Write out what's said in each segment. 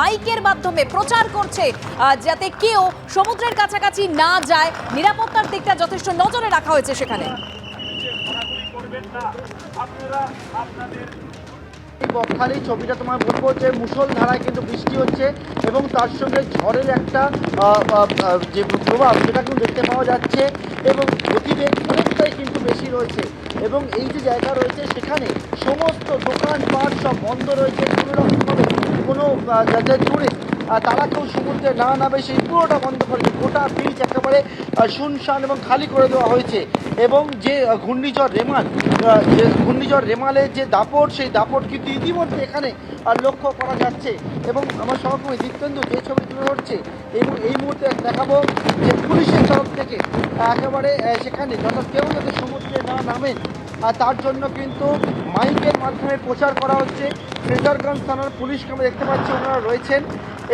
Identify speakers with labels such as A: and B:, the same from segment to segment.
A: মাইকের মাধ্যমে প্রচার করছে যাতে কেউ সমুদ্রের কাছাকাছি না যায়। নিরাপত্তার দিকটা যথেষ্ট নজরে রাখা হয়েছে সেখানে।
B: বকখালি ছবিটা তোমার বলব যে মুষলধারায় কিন্তু বৃষ্টি হচ্ছে এবং তার সঙ্গে ঝড়ের একটা যে প্রভাব সেটা কিন্তু দেখতে পাওয়া যাচ্ছে এবং গতিবেগ অনেকটাই কিন্তু বেশি রয়েছে এবং এই যে জায়গা রয়েছে সেখানে সমস্ত দোকানপাট সব বন্ধ রয়েছে। কোনো রকমভাবে যাদের টুরিস্ট তারা কেউ সমুদ্রে না নামে, সেই পুরোটা বন্ধ করেছে গোটা বিচ একেবারে শুনশান এবং খালি করে দেওয়া হয়েছে। এবং যে ঘূর্ণিঝড় রেমাল যে ঘূর্ণিঝড় রেমালের যে দাপট, সেই দাপট কিন্তু ইতিমধ্যে এখানে লক্ষ্য করা যাচ্ছে। এবং আমার সহকর্মী দীপ্তেন্দু যে ছবি তুলে ধরছে, এবং এই মুহূর্তে দেখাবো যে পুলিশের তরফ থেকে একেবারে সেখানে যত কেউ যাতে সমুদ্রে না নামেন আর তার জন্য কিন্তু মাইকের মাধ্যমে প্রচার করা হচ্ছে। ফ্রেজারগঞ্জ থানার পুলিশকে আমরা দেখতে পাচ্ছি ওনারা রয়েছেন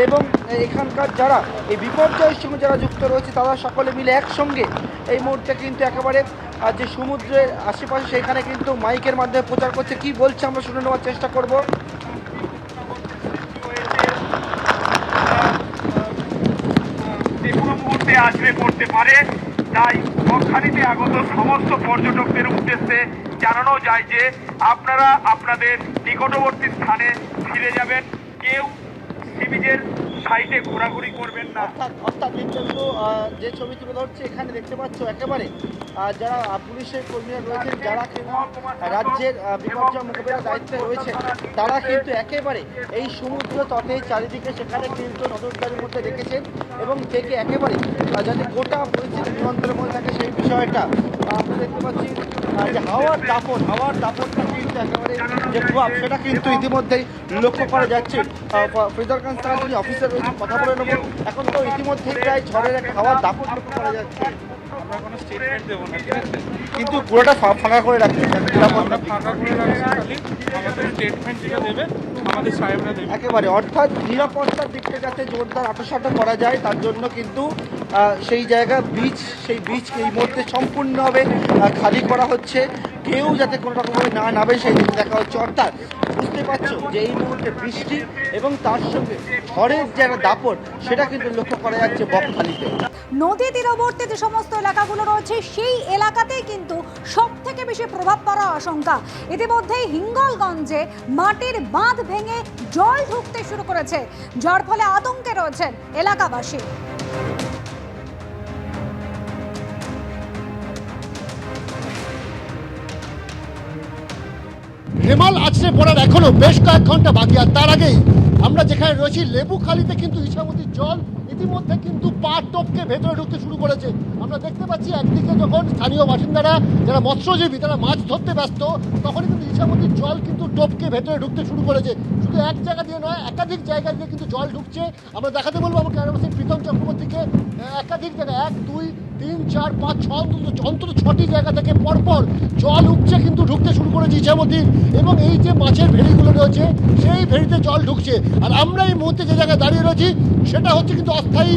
B: এবং এখানকার যারা এই বিপর্যয়ের সঙ্গে যারা যুক্ত রয়েছে তারা সকলে মিলে একসঙ্গে এই মুহূর্তে কিন্তু একেবারে আহ, যে সমুদ্রের আশেপাশে সেখানে কিন্তু মাইকের মাধ্যমে প্রচার করছে। কি বলছে আমরা শুনে নেওয়ার চেষ্টা করব।
C: যে কোনো মুহূর্তে আসবে পড়তে পারে তাই বকখালিতে আগত সমস্ত পর্যটকদের উদ্দেশ্যে জানানো যায় যে আপনারা আপনাদের নিকটবর্তী স্থানে ফিরে যাবেন। কেউ সি বিচের সাইডে ঘোরাঘুরি করবেন না।
B: অর্থাৎ অর্থাৎ যে ছবি তুলে ধরছে, এখানে দেখতে পাচ্ছ একেবারে যারা পুলিশের কর্মীরা রয়েছেন, যারা কিনা রাজ্যের বিপর্যয় মোকাবিলার দায়িত্বে রয়েছে তারা কিন্তু একেবারে এই সমুদ্র তটে চারিদিকে সেখানে কিন্তু নজরদারির মধ্যে রেখেছেন এবং থেকে একেবারে যাতে গোটা পরিস্থিতি নিয়ন্ত্রণের মধ্যে থাকে সেই বিষয়টা। আমরা দেখতে পাচ্ছি যে হাওয়ার দাপট, হাওয়ার দাপটটা একেবারে সেটা কিন্তু ইতিমধ্যেই লক্ষ্য করা যাচ্ছে। রয়েছে কথা বলে নেব। এখন তো ইতিমধ্যেই প্রায় ঝড়ের একটা হাওয়ার দাপট লক্ষ্য করা যাচ্ছে।
D: আমরা কোনো স্টেটমেন্ট দেবো না ঠিক আছে?
B: কিন্তু পুরোটা ফাঁকা করে রাখছে
D: আমরা ফাঁকা করে রাখছি খালি আমাদের স্টেটমেন্ট যেটা দেবে আমাদের সাহেবরা দেবে।
B: একেবারে অর্থাৎ নিরাপত্তার দিকটা যাতে জোরদার আটোসাটো করা যায় তার জন্য কিন্তু সেই জায়গা বীজ সেই বীজ এই মুহূর্তে সম্পূর্ণভাবে খালি করা হচ্ছে। কেউ যাতে কোনো রকমভাবে না নামে, সেই দিকে দেখা হচ্ছে। অর্থাৎ বুঝতে পারছ যে এই মুহূর্তে বৃষ্টি এবং তার সঙ্গে ঝড়ের যে দাপট, সেটা কিন্তু লক্ষ্য করা যাচ্ছে বকখালিতে।
A: নদী তীরবর্তী যে সমস্ত এলাকাগুলো রয়েছে, সেই এলাকাতেই কিন্তু সব থেকে বেশি প্রভাব পড়ার আশঙ্কা। ইতিমধ্যেই হিঙ্গলগঞ্জে মাটির বাঁধ ভেঙে জল ঢুকতে শুরু করেছে, যার ফলে আতঙ্কে রয়েছেন এলাকাবাসী।
E: রেমাল আছড়ে পড়ার এখনও বেশ কয়েক ঘণ্টা বাকি, আর তার আগেই আমরা যেখানে রয়েছি, লেবুখালিতে কিন্তু ইছামতির জল ইতিমধ্যে কিন্তু পা টপকে ভেতরে ঢুকতে শুরু করেছে। আমরা দেখতে পাচ্ছি একদিকে যখন স্থানীয় বাসিন্দারা, যারা মৎস্যজীবী, তারা মাছ ধরতে ব্যস্ত, তখনই কিন্তু ইছামতির জল কিন্তু টপকে ভেতরে ঢুকতে শুরু করেছে। শুধু এক জায়গা দিয়ে নয়, একাধিক জায়গা দিয়ে কিন্তু জল ঢুকছে। আমরা দেখাতে বলব আমার ক্যামেরা প্রীতম চক্রবর্তীকে। একাধিক জায়গা এক, দুই তিন, চার, পাঁচ, ছ, অন্তত অন্তত ছটি জায়গা থেকে পরপর জল উঠছে, কিন্তু ঢুকতে শুরু করেছে ইছামতির এবং এই যে মাছের ভেড়িগুলো রয়েছে, সেই ভেড়িতে জল ঢুকছে। আর আমরা এই মুহূর্তে যে জায়গায় দাঁড়িয়ে রয়েছি, সেটা হচ্ছে কিন্তু অস্থায়ী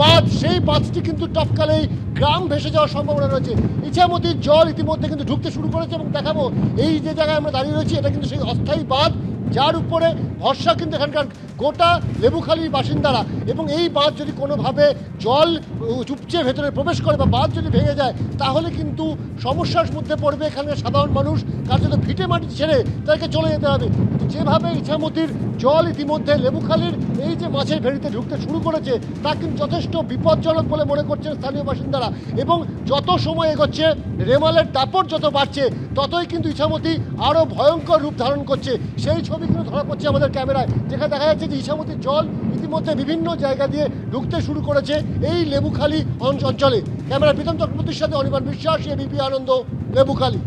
E: বাঁধ। সেই বাঁধটি কিন্তু টপকালেই গ্রাম ভেসে যাওয়ার সম্ভাবনা রয়েছে। ইছামতির জল ইতিমধ্যে কিন্তু ঢুকতে শুরু করেছে এবং দেখাবো, এই যে জায়গায় আমরা দাঁড়িয়ে রয়েছি, এটা কিন্তু সেই অস্থায়ী বাঁধ, যার উপরে ভরসা কিন্তু এখানকার গোটা লেবুখালির বাসিন্দারা। এবং এই বাঁধ যদি কোনোভাবে জল চুপচে ভেতরে প্রবেশ করে বা বাঁধ যদি ভেঙে যায়, তাহলে কিন্তু সমস্যার মধ্যে পড়বে এখানকার সাধারণ মানুষ। কার্যত ভিটে মাটি ছেড়ে তাদেরকে চলে যেতে হবে। যেভাবে ইছামতির জল ইতিমধ্যে লেবুখালির এই যে মাছের ভেড়িতে ঢুকতে শুরু করেছে, তা কিন্তু যথেষ্ট বিপজ্জনক বলে মনে করছেন স্থানীয় বাসিন্দারা। এবং যত সময় এগোচ্ছে, রেমালের দাপট যত বাড়ছে, ততই কিন্তু ইছামতি আরও ভয়ঙ্কর রূপ ধারণ করছে। সেই ছবি কিন্তু ধরা পড়ছে আমাদের ক্যামেরায়, যেখানে দেখা যাচ্ছে যে ইছামতির জল ইতিমধ্যে বিভিন্ন জায়গা দিয়ে ঢুকতে শুরু করেছে এই লেবুখালী অঞ্চলে। ক্যামেরা প্রীতম চক্রবর্তীর সাথে অনির্বাণ বিশ্বাস এবিপি আনন্দ, লেবুখালী।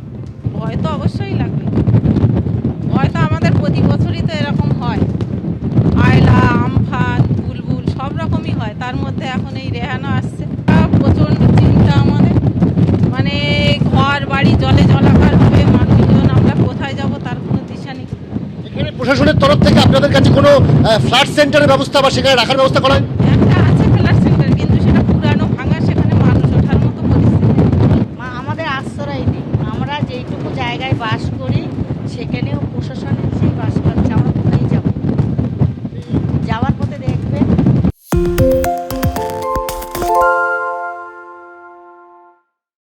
F: ভয় তো অবশ্যই লাগবে। ভয় তো আমাদের প্রতি বছরই তো এরকম হয় আয়লা আমফান বুলবুল সব রকমই হয় তার মধ্যে এখন এই রেহানা আসছে আহ, প্রচণ্ড চিন্তা আমাদের মানে ঘর বাড়ি জলে জলাকার হবে মানুষজন আমরা কোথায় যাব তার কোনো দিশা নেই
E: এখানে প্রশাসনের তরফ থেকে আপনাদের কাছে কোনো ফ্ল্যাট সেন্টারের ব্যবস্থা বা সেখানে রাখার ব্যবস্থা করা হয়?